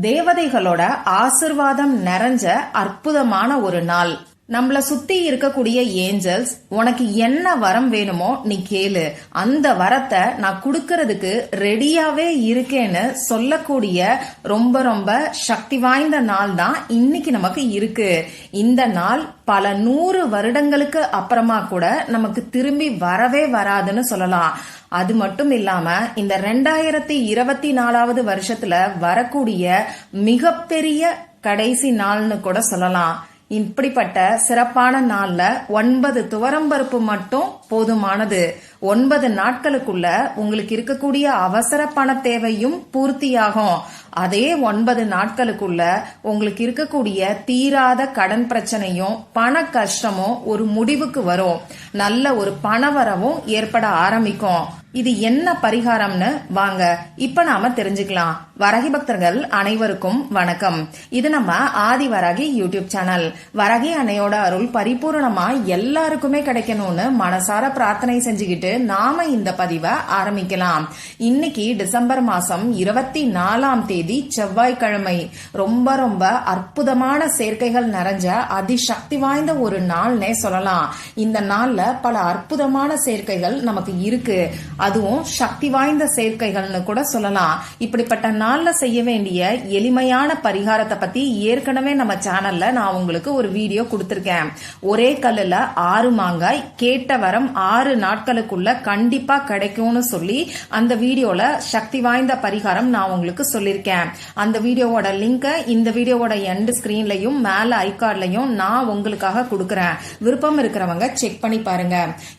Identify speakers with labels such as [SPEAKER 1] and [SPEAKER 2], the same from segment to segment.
[SPEAKER 1] தேவதைகளோட ஆசிர்வாதம் நிறைஞ்ச அற்புதமான ஒரு நாள். நம்மளை சுத்தி இருக்கக்கூடிய ஏஞ்சல்ஸ் உனக்கு என்ன வரம் வேணுமோ நீ கேளு. அந்த வரத்தை நான் கொடுக்கறதுக்கு ரெடியாவே இருக்கேன்னு சொல்லக்கூடிய ரொம்ப ரொம்ப சக்தி வாய்ந்த நாள் தான் இன்னைக்கு நமக்கு இருக்கு. இந்த நாள் பல நூறு வருடங்களுக்கு அப்புறமா கூட நமக்கு திரும்பி வரவே வராதுன்னு சொல்லலாம். அது மட்டும் இல்லாம இந்த ரெண்டாயிரத்தி இருபத்தி நாலாவது வருஷத்துல வரக்கூடிய மிகப்பெரிய கடைசி நாள்னு கூட சொல்லலாம். இப்படிப்பட்ட சிறப்பான நாள்ல ஒன்பது துவரம்பருப்பு மட்டும் போதுமானது. ஒன்பது நாட்களுக்குள்ள உங்களுக்கு இருக்கக்கூடிய அவசர பண தேவையும் பூர்த்தியாகும். அதே ஒன்பது நாட்களுக்குள்ள உங்களுக்கு இருக்கக்கூடிய தீராத கடன் பிரச்சனையும் பண கஷ்டமும் ஒரு முடிவுக்கு வரும். நல்ல ஒரு பணவரவும் ஏற்பட ஆரம்பிக்கும். இது என்ன பரிகாரம்னு வாங்க இப்ப நாம தெரிஞ்சுக்கலாம். வரகி பக்தர்கள் அனைவருக்கும் வணக்கம். இது நம்ம ஆதி வரகி யூடியூப் சேனல். வரகி அன்னையோட அருள் பரிபூர்ணமா எல்லாருக்குமே கிடைக்கணும்னு மனசார பிரார்த்தனை செஞ்சுக்கிட்டு நாம இந்த பதிவை ஆரம்பிக்கலாம். இன்னைக்கு டிசம்பர் மாசம் இருபத்தி நாலாம் தேதி செவ்வாய்க்கிழமை. ரொம்ப ரொம்ப அற்புதமான சேர்க்கைகள் நிறைஞ்ச அதிசக்தி வாய்ந்த ஒரு நாள்னே சொல்லலாம். இந்த நாள்ல பல அற்புதமான சேர்க்கைகள் நமக்கு இருக்கு. அதுவும் சக்தி வாய்ந்த சேர்க்கைகள்னு கூட சொல்லலாம். இப்படிப்பட்ட நாளில் செய்ய வேண்டிய எளிமையான பரிகாரத்தை பத்தி ஏற்கனவே நம்ம சேனல்ல நான் உங்களுக்கு ஒரு வீடியோ கொடுத்துருக்கேன். ஒரே கல்லுல ஆறு மாங்காய் கேட்ட வரம் ஆறு நாட்களுக்குள்ள கண்டிப்பா கிடைக்கும்னு சொல்லி அந்த வீடியோல சக்தி வாய்ந்த பரிகாரம் நான் உங்களுக்கு சொல்லியிருக்கேன் அந்த வீடியோவோட லிங்க இந்த வீடியோவோட எண்ட் ஸ்கிரீன்லயும் மேல ஐகார்ட்லயும் நான் உங்களுக்காக கொடுக்கறேன். விருப்பம் இருக்கிறவங்க செக் பண்ணி பாருங்க.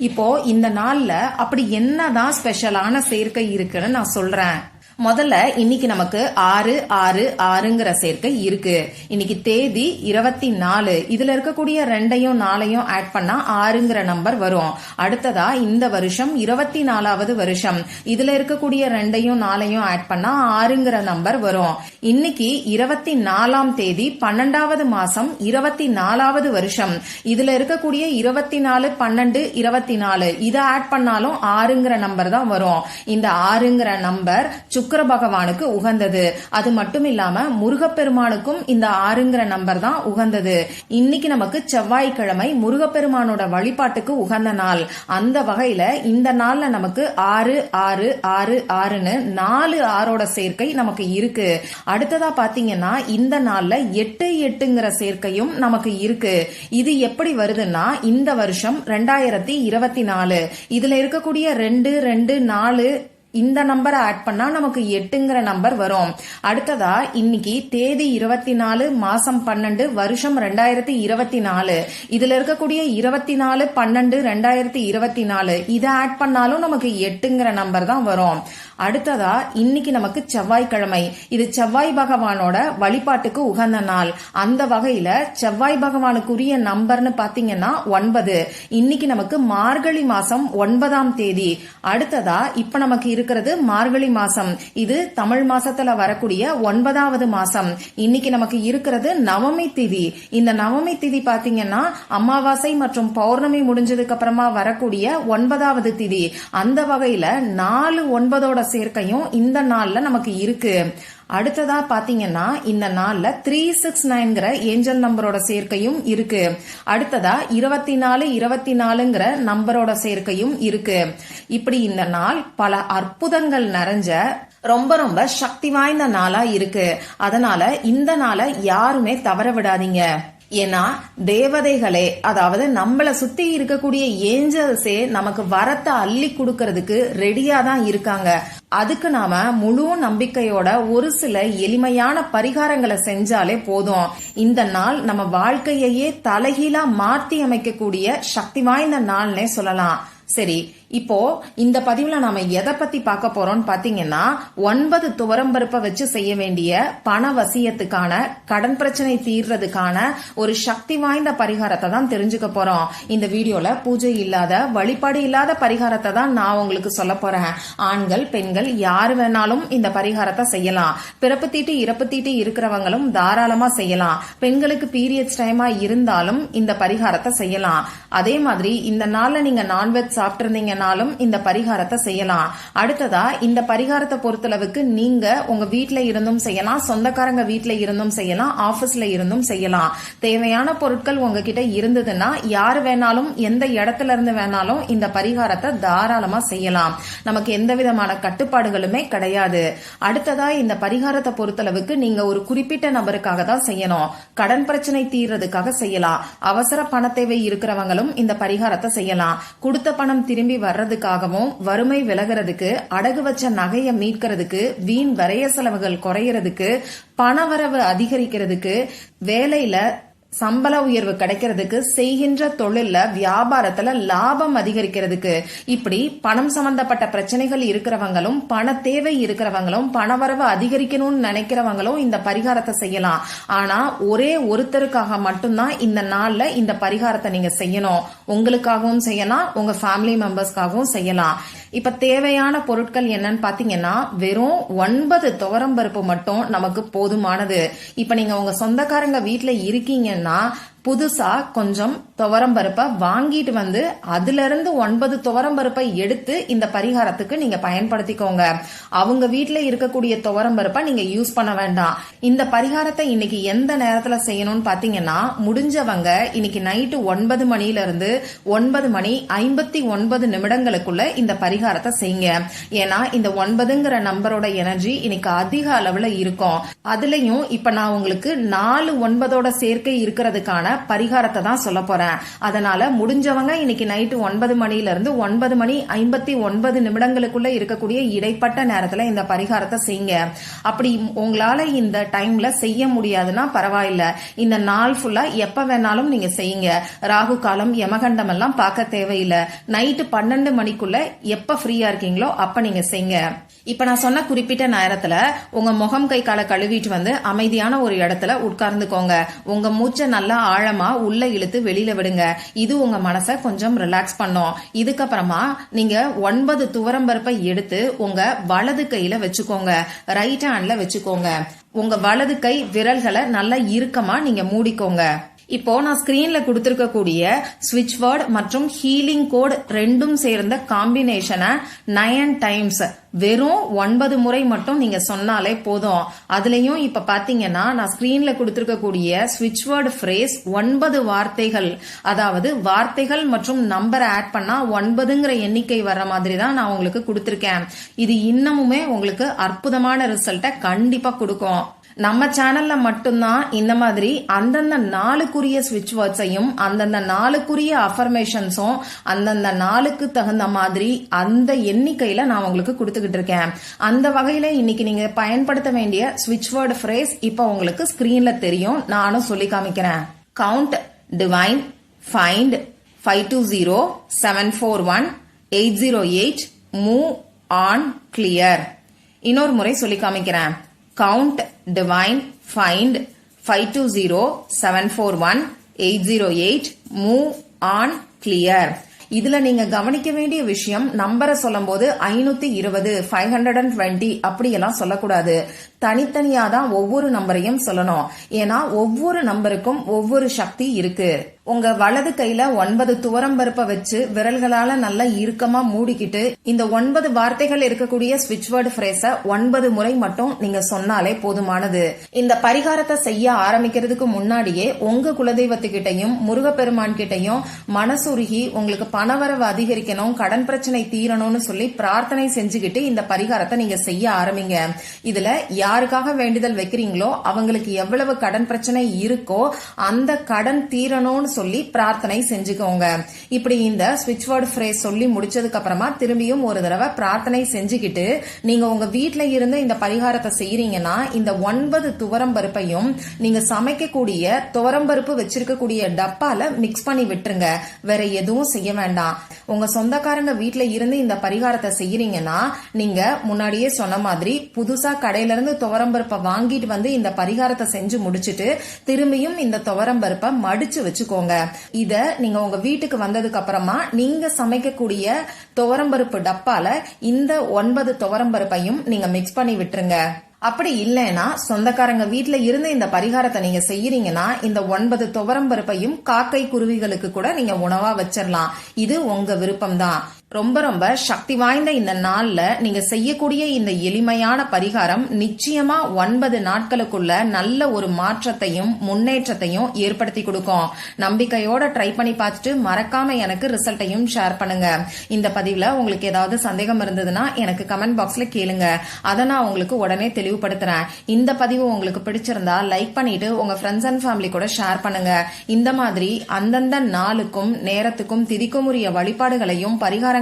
[SPEAKER 1] இப்போ இந்த நாள்ல அப்படி என்னதான் ஸ்பெஷலான சேர்க்கை இருக்குன்னு நான் சொல்றேன். முதல்ல இன்னைக்கு நமக்கு ஆறு ஆறு ஆறுங்கிற சேர்க்கை இருக்கு. இன்னைக்கு தேதி இருபத்தி நாலு இதுல இருக்கக்கூடிய ரெண்டையும் நாளையும் ஆட் பண்ணா ஆறுங்கிற நம்பர் வரும். அடுத்ததா இந்த வருஷம் இருபத்தி நாலாவது வருஷம். இதுல இருக்கக்கூடிய ரெண்டையும் நாளையும் ஆட் பண்ணா ஆறுங்கிற நம்பர் வரும். இன்னைக்கு இருபத்தி நாலாம் தேதி பன்னெண்டாவது மாசம் இருபத்தி நாலாவது வருஷம். இதுல இருக்கக்கூடிய இருபத்தி நாலு பன்னெண்டு இருபத்தி நாலு இதை ஆட் பண்ணாலும் ஆறுங்கிற நம்பர் தான் வரும். இந்த ஆறுங்கிற நம்பர் சுக்கர பகவானுக்கு உகந்தது. அது மட்டும் இல்லாம முருகப்பெருமானுக்கும் இந்த ஆறுங்கிற நம்பர் தான் உகந்தது. இன்னைக்கு நமக்கு செவ்வாய்க்கிழமை முருகப்பெருமானோட வழிபாட்டுக்கு உகந்த நாள். அந்த வகையில இந்த நாள்ல நமக்கு ஆறு ஆறு ஆறு ஆறுன்னு நாலு ஆறோட சேர்க்கை நமக்கு இருக்கு. அடுத்ததா பாத்தீங்கன்னா இந்த நாள்ல எட்டு எட்டுங்கிற சேர்க்கையும் நமக்கு இருக்கு. இது எப்படி வருதுன்னா இந்த வருஷம் ரெண்டாயிரத்தி இருபத்தி நாலு. இதுல இருக்கக்கூடிய ரெண்டு ரெண்டு நாலு இந்த நம்பரை ஆட் பண்ணா நமக்கு எட்டுங்கிற நம்பர் வரும். அடுத்ததா இன்னைக்கு தேதி இருபத்தி நாலு மாசம் பன்னெண்டு வருஷம் ரெண்டாயிரத்தி இருபத்தி நாலு இதுல இருக்கக்கூடிய இருபத்தி நாலு பன்னெண்டு ரெண்டாயிரத்தி இருபத்தி நாலு இதை ஆட் பண்ணாலும் நமக்கு எட்டுங்கிற நம்பர் தான் வரும். அடுத்ததா இன்னைக்கு நமக்கு செவ்வாய்க்கிழமை. இது செவ்வாய் பகவானோட வழிபாட்டுக்கு உகந்த நாள். அந்த வகையில செவ்வாய் பகவானுக்குரிய நம்பர்னு பாத்தீங்கன்னா ஒன்பது. இன்னைக்கு நமக்கு மார்கழி மாசம் ஒன்பதாம் தேதி. அடுத்ததா இப்ப நமக்கு இருக்கிறது மார்கழி மாசம். இது தமிழ் மாசத்துல வரக்கூடிய ஒன்பதாவது மாசம். இன்னைக்கு நமக்கு இருக்கிறது நவமி திதி. இந்த நவமி திதி பாத்தீங்கன்னா அமாவாசை மற்றும் பௌர்ணமி முடிஞ்சதுக்கு அப்புறமா வரக்கூடிய ஒன்பதாவது திதி. அந்த வகையில நாலு ஒன்பதோட சேர்க்கையும் இந்த நாள்ல நமக்கு இருக்கு. அடுத்ததா பாத்தீங்கன்னா இந்த நாள்ல த்ரீ சிக்ஸ் நைன்கிற ஏஞ்சல் நம்பரோட சேர்க்கையும் இருக்கு. அடுத்ததா இருபத்தி நாலு இருபத்தி நாலுங்கிற நம்பரோட சேர்க்கையும் இருக்கு. இப்படி இந்த நாள் பல அற்புதங்கள் நிறைஞ்ச ரொம்ப ரொம்ப சக்தி வாய்ந்த நாளா இருக்கு. அதனால இந்த நாளை யாருமே தவற விடாதீங்க. ஏன்னா தேவதைகளே அதாவது நம்மளை சுத்தி இருக்கக்கூடிய ஏஞ்சல்ஸே நமக்கு வரத்தை அள்ளி கொடுக்கறதுக்கு ரெடியா தான் இருக்காங்க. அதுக்கு நாம முழு நம்பிக்கையோட ஒரு சில எளிமையான பரிகாரங்களை செஞ்சாலே போதும். இந்த நாள் நம்ம வாழ்க்கையையே தலைகீழா மாற்றி அமைக்கக்கூடிய சக்தி வாய்ந்த நாள்னே சொல்லலாம். சரி இப்போ இந்த பதிவுல நாம எதை பத்தி பார்க்க போறோம்னு பாத்தீங்கன்னா ஒன்பது துவரம்பருப்பை வச்சு செய்ய வேண்டிய பண வசியத்துக்கான கடன் பிரச்சனை தீர்றதுக்கான ஒரு சக்தி வாய்ந்த பரிகாரத்தை தான் தெரிஞ்சுக்க போறோம். இந்த வீடியோல பூஜை இல்லாத வழிபாடு இல்லாத பரிகாரத்தை தான் நான் உங்களுக்கு சொல்ல போறேன். ஆண்கள் பெண்கள் யாரு வேணாலும் இந்த பரிகாரத்தை செய்யலாம். பிறப்பு தீட்டு இறப்பு தீட்டு இருக்கிறவங்களும் தாராளமா செய்யலாம். பெண்களுக்கு பீரியட்ஸ் டைமா இருந்தாலும் இந்த பரிகாரத்தை செய்யலாம். அதே மாதிரி இந்த நாள்ல நீங்க நான்வெஜ் சாப்பிட்டு இருந்தீங்கன்னா இந்த பரிகாரத்தை செய்யலாம். அடுத்ததா இந்த பரிகாரத்தை பொறுத்தளவுக்கு நீங்க உங்க வீட்ல இருந்தும் செய்யலாம் சொந்தக்காரங்க வீட்ல இருந்தும் செய்யலாம் ஆபீஸ்ல இருந்தும் செய்யலாம். தேவையான பொருட்கள் உங்ககிட்ட இருந்ததுன்னா யார் வேணாலும் எந்த இடத்துல இருந்து வேணாலும் இந்த பரிகாரத்தை தாராளமா செய்யலாம். நமக்கு எந்த விதமான கட்டுப்பாடுகளுமே கிடையாது. அடுத்ததா இந்த பரிகாரத்தை பொறுத்தளவுக்கு நீங்க ஒரு குறிப்பிட்ட நபருக்காக தான் செய்யணும். கடன் பிரச்சனை தீர்றதுக்காக செய்யலாம். அவசர பண தேவை இருக்கிறவங்களும் இந்த பரிகாரத்தை செய்யலாம். கொடுத்த பணம் திரும்பி வர்றதுக்காகவும் வறுமை விலகிறதுக்கு அடகு வச்ச நகையை மீட்கிறதுக்கு வீண் வரைய செலவுகள் குறையறதுக்கு பணவரவு அதிகரிக்கிறதுக்கு வேலையில சம்பள உயர்வு கிடைக்கிறதுக்கு செய்கின்ற தொழில்ல வியாபாரத்துல லாபம் அதிகரிக்கிறதுக்கு இப்படி பணம் சம்பந்தப்பட்ட பிரச்சனைகள் இருக்கிறவங்களும் பண தேவை இருக்கிறவங்களும் பணவரவு அதிகரிக்கணும்னு நினைக்கிறவங்களும் இந்த பரிகாரத்தை செய்யலாம். ஆனா ஒரே ஒருத்தருக்காக மட்டும்தான் இந்த நாள்ல இந்த பரிகாரத்தை நீங்க செய்யணும். உங்களுக்காகவும் செய்யலாம் உங்க ஃபேமிலி மெம்பர்ஸ்க்காகவும் செய்யலாம். இப்ப தேவையான பொருட்கள் என்னன்னு பாத்தீங்கன்னா வெறும் ஒன்பது துவரம் பருப்பு மட்டும் நமக்கு போதுமானது. இப்ப நீங்க உங்க சொந்தக்காரங்க வீட்டில் இருக்கீங்கன்னா புதுசா கொஞ்சம் துவரம் பருப்பை வாங்கிட்டு வந்து அதுல இருந்து ஒன்பது துவரம் பருப்பை எடுத்து இந்த பரிகாரத்துக்கு நீங்க பயன்படுத்திக்கோங்க. அவங்க வீட்டில் இருக்கக்கூடிய துவரம் பருப்பை நீங்க யூஸ் பண்ண வேண்டாம். இந்த பரிகாரத்தை இன்னைக்கு எந்த நேரத்துல செய்யணும்னு பாத்தீங்கன்னா முடிஞ்சவங்க இன்னைக்கு நைட்டு ஒன்பது மணில இருந்து ஒன்பது மணி ஐம்பத்தி ஒன்பது நிமிடங்களுக்குள்ள இந்த பரிகாரத்தை செய்யுங்க. ஏன்னா இந்த ஒன்பதுங்கிற நம்பரோட எனர்ஜி இன்னைக்கு அதிக அளவுல இருக்கும். அதுலயும் இப்ப நான் உங்களுக்கு நாலு ஒன்பதோட சேர்க்கை இருக்கிறதுக்கான பரிகாரத்தை தான் சொல்ல போறேன். அதனால முடிஞ்சவங்க இன்னைக்கு நைட்டு ஒன்பது மணில இருந்து ஒன்பது மணி ஐம்பத்தி ஒன்பது நிமிடங்களுக்குள்ள இருக்கக்கூடிய இடைப்பட்ட நேரத்துல இந்த பரிகாரத்தை செய்யுங்க. அப்படி உங்களால இந்த டைம்ல செய்ய முடியாதுன்னா பரவாயில்ல. இந்த நாள் ஃபுல்லா எப்ப வேணாலும் நீங்க செய்யுங்க. ராகு காலம் யமகண்டம் எல்லாம் பார்க்க தேவையில்லை. நைட்டு பன்னெண்டு மணிக்குள்ள எப்ப ஃப்ரீயா இருக்கீங்களோ அப்ப நீங்க செய்யுங்க. இப்ப நான் சொன்ன குறிப்பிட்ட நேரத்துல உங்க முகம் கை காலை கழுவிட்டு வந்து அமைதியான ஒரு இடத்துல உட்கார்ந்துக்கோங்க. உங்க மூச்சை நல்லா ஆழமா உள்ள இழுத்து வெளியில விடுங்க. இது உங்க மனசை கொஞ்சம் ரிலாக்ஸ் பண்ணும். இதுக்கப்புறமா நீங்க ஒன்பது துவரம் பருப்பை எடுத்து உங்க வலது கையில வச்சுக்கோங்க. ரைட் ஹேண்ட்ல வச்சுக்கோங்க. உங்க வலது கை விரல்களை நல்லா இறுக்கமா நீங்க மூடிக்கோங்க. இப்போ நான் ஸ்கிரீன்ல கொடுத்துருக்கக்கூடிய ஸ்விட்ச் வேர்ட் மற்றும் ஹீலிங் கோட் ரெண்டும் சேர்ந்த காம்பினேஷனை நயன் டைம்ஸ் வெறும் ஒன்பது முறை மட்டும் நீங்க சொன்னாலே போதும். அதுலயும் இப்ப பாத்தீங்கன்னா நான் ஸ்கிரீன்ல கொடுத்திருக்கக்கூடிய ஸ்விட்ச் வேர்டு ஃப்ரேஸ் ஒன்பது வார்த்தைகள். அதாவது வார்த்தைகள் மற்றும் நம்பரை ஆட் பண்ணா ஒன்பதுங்கிற எண்ணிக்கை வர்ற மாதிரி தான் நான் உங்களுக்கு கொடுத்திருக்கேன். இது இன்னமுமே உங்களுக்கு அற்புதமான ரிசல்ட்டை கண்டிப்பா கொடுக்கும். நம்ம சேனல்ல மட்டும்தான் இந்த மாதிரி அந்தந்த நாளுக்குரிய ஸ்விட்ச் வேர்ட்ஸையும் அந்தந்த நாளுக்குரிய அஃபர்மேஷன்ஸும் அந்தந்த நாளுக்கு தகுந்த மாதிரி அந்த எண்ணிக்கையில நான் உங்களுக்கு கொடுத்துக்கிட்டு இருக்கேன். அந்த வகையில இன்னைக்கு நீங்க பயன்படுத்த வேண்டிய ஸ்விட்ச் வேர்டு ஃப்ரேஸ் இப்போ உங்களுக்கு ஸ்கிரீன்ல தெரியும். நானும் சொல்லி காமிக்கிறேன். Count divine find five two zero seven four one eight zero eight move on clear இன்னொரு முறை சொல்லி காமிக்கிறேன். Count divine find five two zero seven four one eight zero eight move on clear இதுல நீங்க கவனிக்க வேண்டிய விஷயம் நம்பரை சொல்லும் போது ஐநூத்தி இருபது ஃபைவ் ஹண்ட்ரட் அண்ட் டுவெண்ட்டி அப்படியெல்லாம் சொல்லக்கூடாது. தனித்தனியா தான் ஒவ்வொரு நம்பரையும் சொல்லணும். ஏன்னா ஒவ்வொரு நம்பருக்கும் ஒவ்வொரு சக்தி இருக்கு. உங்க வலது கையில ஒன்பது துவரம் பருப்பை வச்சு விரல்களால நல்லா இறுக்கமா மூடிக்கிட்டு இந்த ஒன்பது வார்த்தைகள் இருக்கக்கூடிய ஸ்விட்ச் வேர்டு ஃப்ரேஸ ஒன்பது முறை மட்டும் நீங்க சொன்னாலே போதுமானது. இந்த பரிகாரத்தை செய்ய ஆரம்பிக்கிறதுக்கு முன்னாடியே உங்க குலதெய்வத்துக்கிட்டையும் முருகப்பெருமான் கிட்டையும் மனசுருகி உங்களுக்கு பணவரவு அதிகரிக்கணும் கடன் பிரச்சனை தீரணும்னு சொல்லி பிரார்த்தனை செஞ்சுக்கிட்டு இந்த பரிகாரத்தை நீங்க செய்ய ஆரம்பிங்க. இதுல யாருக்காக வேண்டுதல் வைக்கிறீங்களோ அவங்களுக்கு எவ்வளவு கடன் பிரச்சனை இருக்கோ அந்த கடன் தீரணும்னு சொல்லி பிரார்த்தனை செஞ்சுக்கோங்க. இப்படி இந்த ஸ்விட்ச் வேர்டு ஃப்ரேஸ் சொல்லி முடிச்சதுக்கு அப்புறமா திரும்பியும் ஒரு தடவை பிரார்த்தனை செஞ்சுக்கிட்டு நீங்க உங்க வீட்டுல இருந்து இந்த பரிகாரத்தை செய்யறீங்கன்னா இந்த ஒன்பது துவரம் பருப்பையும் நீங்க சமைக்கக்கூடிய துவரம் பருப்பு வச்சிருக்கக்கூடிய டப்பால மிக்ஸ் பண்ணி விட்டுருங்க. வேற எதுவும் செய்ய வேண்டாம். உங்க சொந்தக்காரங்க வீட்டுல இருந்து இந்த பரிகாரத்தை செய்யறீங்கன்னா நீங்க முன்னாடியே சொன்ன மாதிரி புதுசா கடையில இருந்து துவரம் பருப்பை வாங்கிட்டு வந்து இந்த பரிகாரத்தை செஞ்சு முடிச்சிட்டு திரும்பியும் இந்த துவரம் பருப்பை மடிச்சு வச்சுக்கோங்க. இத நீங்க உங்க வீட்டுக்கு வந்ததுக்கு அப்புறமா நீங்க சமைக்கக்கூடிய துவரம்பருப்பு டப்பால இந்த ஒன்பது துவரம்பருப்பையும் நீங்க மிக்ஸ் பண்ணி விட்டுருங்க. அப்படி இல்லைன்னா சொந்தக்காரங்க வீட்டுல இருந்து இந்த பரிகாரத்தை நீங்க செய்யறீங்கன்னா இந்த ஒன்பது துவரம் பருப்பையும் காக்கை குருவிகளுக்கு கூட நீங்க உணவா வச்சிடலாம் இது உங்க விருப்பம் தான் ரொம்ப ரொம்ப சக்தி வாய்ந்த இந்த நாள்ல நீங்க செய்யக்கூடிய இந்த எளிமையான பரிகாரம் நிச்சயமா ஒன்பது நாட்களுக்குள்ள நல்ல ஒரு மாற்றத்தையும் முன்னேற்றத்தையும் ஏற்படுத்தி கொடுக்கும். நம்பிக்கையோட ட்ரை பண்ணி பார்த்துட்டு மறக்காம எனக்கு ரிசல்ட்டையும் ஷேர் பண்ணுங்க. இந்த பதிவுல உங்களுக்கு ஏதாவது சந்தேகம் இருந்ததுன்னா எனக்கு கமெண்ட் பாக்ஸ்ல கேளுங்க. அதை நான் உங்களுக்கு உடனே தெளிவுபடுத்துறேன். இந்த பதிவு உங்களுக்கு பிடிச்சிருந்தா லைக் பண்ணிட்டு உங்க ஃப்ரெண்ட்ஸ் அண்ட் ஃபேமிலி கூட ஷேர் பண்ணுங்க. இந்த மாதிரி அந்தந்த நாளுக்கும் நேரத்துக்கும் திதிக்கும் உரிய வழிபாடுகளையும்